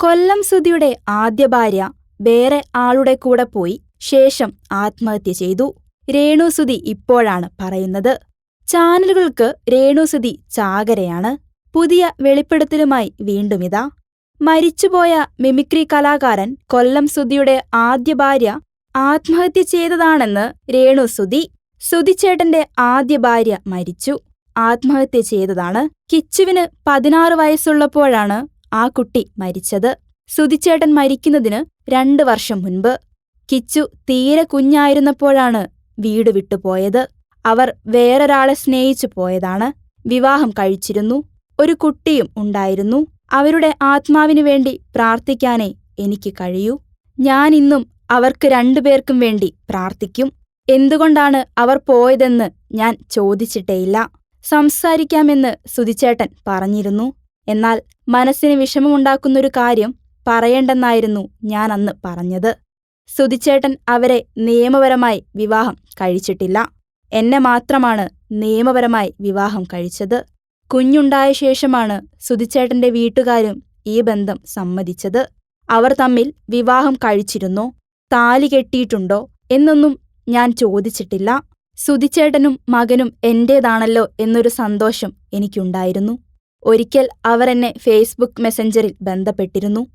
കൊല്ലം സുധിയുടെ ആദ്യ ഭാര്യ വേറെ ആളുടെ കൂടെ പോയി ശേഷം ആത്മഹത്യ ചെയ്തു. രേണു സുധി ഇപ്പോഴാണ് പറയുന്നത്. ചാനലുകൾക്ക് രേണു സുധി ചാകരയാണ്. പുതിയ വെളിപ്പെടുത്തലുമായി വീണ്ടുമിതാ മരിച്ചുപോയ മിമിക്രി കലാകാരൻ കൊല്ലം സുധിയുടെ ആദ്യ ഭാര്യ ആത്മഹത്യ ചെയ്തതാണെന്ന് രേണു സുധി സുധിച്ചേട്ടന്റെ ആദ്യ ഭാര്യ മരിച്ചു. ആത്മഹത്യ ചെയ്തതാണ്. കിച്ചുവിന് പതിനാറ് വയസ്സുള്ളപ്പോഴാണ് ആ കുട്ടി മരിച്ചത്. സുധിച്ചേട്ടൻ മരിക്കുന്നതിന് രണ്ട് വർഷം മുൻപ്. കിച്ചു തീരെ കുഞ്ഞായിരുന്നപ്പോഴാണ് വീട് വിട്ടുപോയത് അവർ വേറൊരാളെ സ്നേഹിച്ചു പോയതാണ്. വിവാഹം കഴിച്ചിരുന്നു. ഒരു കുട്ടിയും ഉണ്ടായിരുന്നു. അവരുടെ ആത്മാവിനു വേണ്ടി പ്രാർത്ഥിക്കാനേ എനിക്ക് കഴിയൂ. ഞാനിന്നും അവർക്ക് രണ്ടുപേർക്കും വേണ്ടി പ്രാർത്ഥിക്കും. എന്തുകൊണ്ടാണ് അവർ പോയതെന്ന് ഞാൻ ചോദിച്ചിട്ടേയില്ല. സംസാരിക്കാമെന്ന് സുധിച്ചേട്ടൻ പറഞ്ഞിരുന്നു. എന്നാൽ മനസ്സിന് വിഷമമുണ്ടാക്കുന്നൊരു കാര്യം പറയണ്ടെന്നായിരുന്നു ഞാൻ അന്ന് പറഞ്ഞത്. സുധിച്ചേട്ടൻ അവരെ നിയമപരമായി വിവാഹം കഴിച്ചിട്ടില്ല. എന്നെ മാത്രമാണ് നിയമപരമായി വിവാഹം കഴിച്ചത്. കുഞ്ഞുണ്ടായ ശേഷമാണ് സുധിച്ചേട്ടന്റെ വീട്ടുകാരും ഈ ബന്ധം സമ്മതിച്ചത്. അവർ തമ്മിൽ വിവാഹം കഴിച്ചിരുന്നോ? താലി കെട്ടിയിട്ടുണ്ടോ? എന്നൊന്നും ഞാൻ ചോദിച്ചിട്ടില്ല. സുധിച്ചേട്ടനും മകനും എന്റേതാണല്ലോ എന്നൊരു സന്തോഷം എനിക്കുണ്ടായിരുന്നു. ഒരിക്കൽ അവർ എന്നെ ഫേസ്ബുക്ക് മെസ്സഞ്ചറിൽ ബന്ധപ്പെട്ടിരുന്നു.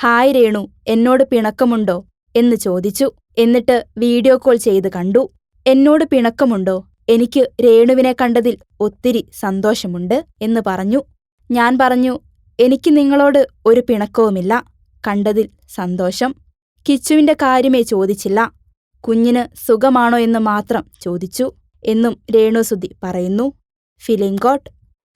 ഹായ് രേണു എന്നോട് പിണക്കമുണ്ടോ? എന്ന് ചോദിച്ചു. എന്നിട്ട് വീഡിയോ കോൾ ചെയ്ത് കണ്ടു. എന്നോട് പിണക്കമുണ്ടോ? എനിക്ക് രേണുവിനെ കണ്ടതിൽ ഒത്തിരി സന്തോഷമുണ്ട് എന്ന് പറഞ്ഞു. ഞാൻ പറഞ്ഞു എനിക്ക് നിങ്ങളോട് ഒരു പിണക്കവുമില്ല കണ്ടതിൽ സന്തോഷം. കിച്ചുവിന്റെ കാര്യമേ ചോദിച്ചില്ല. കുഞ്ഞിന് സുഖമാണോ എന്ന് മാത്രം ചോദിച്ചു എന്നും രേണുസുതി പറയുന്നു. Film got